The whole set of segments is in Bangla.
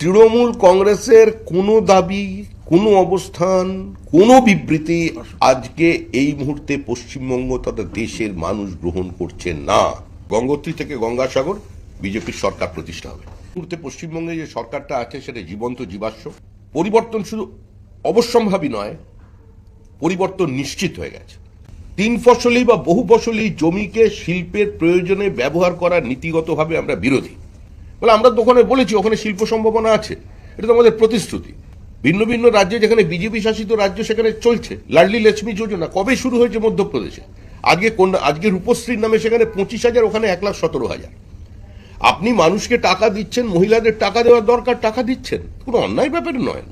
তৃণমূল কংগ্রেসের কোনো দাবি কোনো অবস্থান কোনো বিবৃতি আজকে এই মুহূর্তে পশ্চিমবঙ্গ তথা দেশের মানুষ গ্রহণ করছে না। গঙ্গোত্রী থেকে গঙ্গাসাগর বিজেপির সরকার প্রতিষ্ঠা হবে। মুহূর্তে পশ্চিমবঙ্গে যে সরকারটা আছে সেটা জীবন্ত জীবাশ্ম। পরিবর্তন শুধু অবশ্যম্ভাবী নয় পরিবর্তন নিশ্চিত হয়ে গেছে। তিন ফসলি বা বহু ফসলি জমিকে শিল্পের প্রয়োজনে ব্যবহার করার নীতিগতভাবে আমরা বিরোধী। বলে আমরা তো ওখানে বলেছি, ওখানে শিল্প সম্ভাবনা আছে। এটা তো আমাদের প্রতিশ্রুতি। ভিন্ন ভিন্ন রাজ্যে যেখানে বিজেপি শাসিত রাজ্য সেখানে চলছে। লাডলি লক্ষ্মী যোজনা কবে শুরু হয়েছে মধ্যপ্রদেশে? আজকে কন্যা আজকে রূপশ্রীর নামে সেখানে পঁচিশ হাজার, ওখানে এক লাখ সতেরো হাজার। আপনি মানুষকে টাকা দিচ্ছেন, মহিলাদের টাকা দেওয়ার দরকার, টাকা দিচ্ছেন। কোনো অন্যায় ব্যাপার নয়।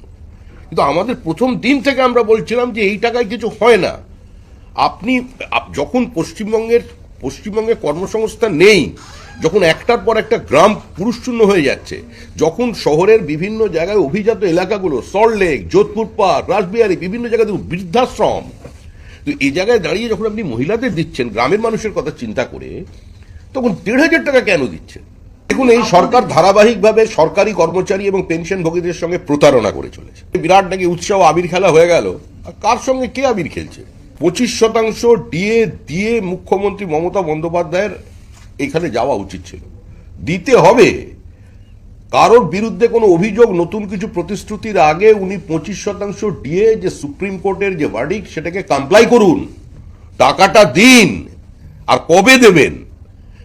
কিন্তু আমাদের প্রথম দিন থেকে আমরা বলছিলাম যে এই টাকায় কিছু হয় না। আপনি যখন পশ্চিমবঙ্গের, পশ্চিমবঙ্গে কর্মসংস্থান নেই যখন একটার পর একটা গ্রাম পুরুষশূন্য হয়ে যাচ্ছে, যখন শহরের বিভিন্ন জায়গায় অভিজাত এলাকাগুলো সল্টলেক যোধপুর পার্ক রাসবিহারী বিভিন্ন দেখুন, বৃদ্ধাশ্রম। তো এই জায়গায় দাঁড়িয়ে যখন আপনি মহিলাদের দিচ্ছেন, গ্রামের মানুষের কথা চিন্তা করে, তখন দেড় হাজার টাকা কেন দিচ্ছেন? দেখুন, এই সরকার ধারাবাহিকভাবে সরকারি কর্মচারী এবং পেনশনভোগীদের সঙ্গে প্রতারণা করে চলেছে। বিরাট নাকি উৎসাহ, আবির খেলা হয়ে গেল। আর কার সঙ্গে কে আবির খেলছে? পঁচিশ শতাংশ ডিএ দিয়ে মুখ্যমন্ত্রী মমতা বন্দ্যোপাধ্যায়ের এখানে যাওয়া উচিত ছিল। দিতে হবে। কারোর বিরুদ্ধে কোনো অভিযোগ, নতুন কিছু প্রতিশ্রুতির আগে উনি পঁচিশ শতাংশ ডিএ যে সুপ্রিম কোর্টের যে ভার্ডিক সেটাকে কমপ্লাই করুন। টাকাটা দিন। আর কবে দেবেন?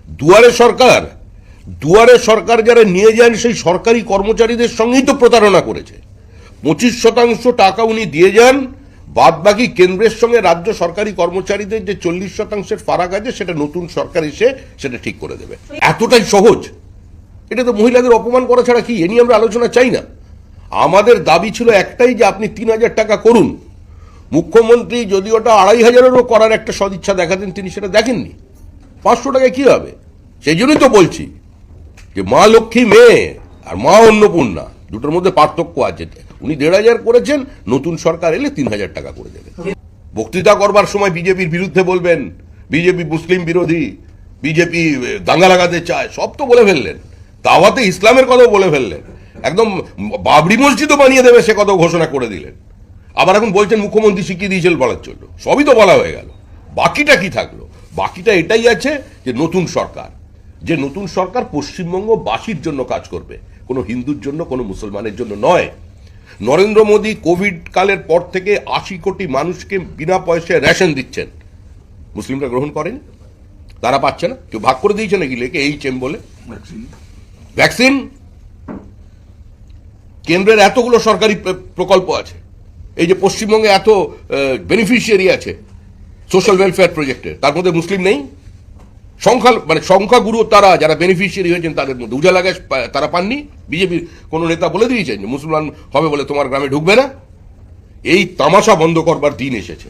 দুয়ারে সরকার। দুয়ারে সরকার যারা নিয়ে যান, সেই সরকারি কর্মচারীদের সঙ্গেই তো প্রতারণা করেছে। পঁচিশ শতাংশ টাকা উনি দিয়ে যান বাদ বাকি কেন্দ্রের সঙ্গে রাজ্য সরকারি কর্মচারীদের যে চল্লিশ শতাংশের ফারাক আছে, সেটা নতুন সরকার এসে সেটা ঠিক করে দেবে। এতটাই সহজ। এটা তো মহিলাদের অপমান করা ছাড়া কি? এ নিয়ে আমরা আলোচনা চাই না। আমাদের দাবি ছিল একটাই যে আপনি তিন হাজার টাকা করুন। মুখ্যমন্ত্রী যদি ওটা আড়াই হাজারেরও করার একটা সদিচ্ছা দেখাতেন, তিনি সেটা দেখেননি। পাঁচশো টাকায় কি হবে? সেই জন্যই তো বলছি যে মা লক্ষ্মী মেয়ে আর মা অন্নপূর্ণা, দুটোর মধ্যে পার্থক্য আছে। উনি দেড় হাজার করেছেন, নতুন সরকার এলে তিন হাজার টাকা করে দেবেন। বক্তৃতা করবার সময় বিজেপির বিরুদ্ধে বলবেন, বিজেপি মুসলিম বিরোধী, বিজেপি দাঙ্গা লাগাতে চায়, সব তো বলে ফেললেন। দাওয়াতে ইসলামের কথাও বলে ফেললেন। একদম বাবরি মসজিদও বানিয়ে দেবে সে কথা ঘোষণা করে দিলেন। আবার এখন বলছেন মুখ্যমন্ত্রী শিখিয়ে দিয়েছেন বলার জন্য। সবই তো বলা হয়ে গেল। বাকিটা কি থাকল? বাকিটা এটাই আছে যে নতুন সরকার। যে নতুন সরকার পশ্চিমবঙ্গ বাসীর জন্য কাজ করবে। কোনো হিন্দুর জন্য, কোনো মুসলমানের জন্য নয়। নরেন্দ্র মোদী কোভিড কালের পর থেকে আশি কোটি মানুষকে বিনা পয়সায় রেশন দিচ্ছেন। মুসলিমরা গ্রহণ করেন। তারা পাচ্ছে না। কেউ ভাগ করে দিয়েছে নাকি লেখে এইচ এম বলে ভ্যাকসিন কেন্দ্রের এতগুলো সরকারি প্রকল্প আছে। এই যে পশ্চিমবঙ্গে এত বেনিফিশিয়ারি আছে সোশ্যাল ওয়েলফেয়ার প্রজেক্টের তার মধ্যে মুসলিম নেই। সংখ্যা মানে সংখ্যাগুরু তারা, যারা বেনিফিশিয়ারি হয়েছেন তাদের মধ্যে। উজালা গ্যাস তারা পাননি? বিজেপির কোনো নেতা বলে দিয়েছেন যে, মুসলমান হবে বলে তোমার গ্রামে ঢুকবে না? এই তামাশা বন্ধ করবার দিন এসেছে।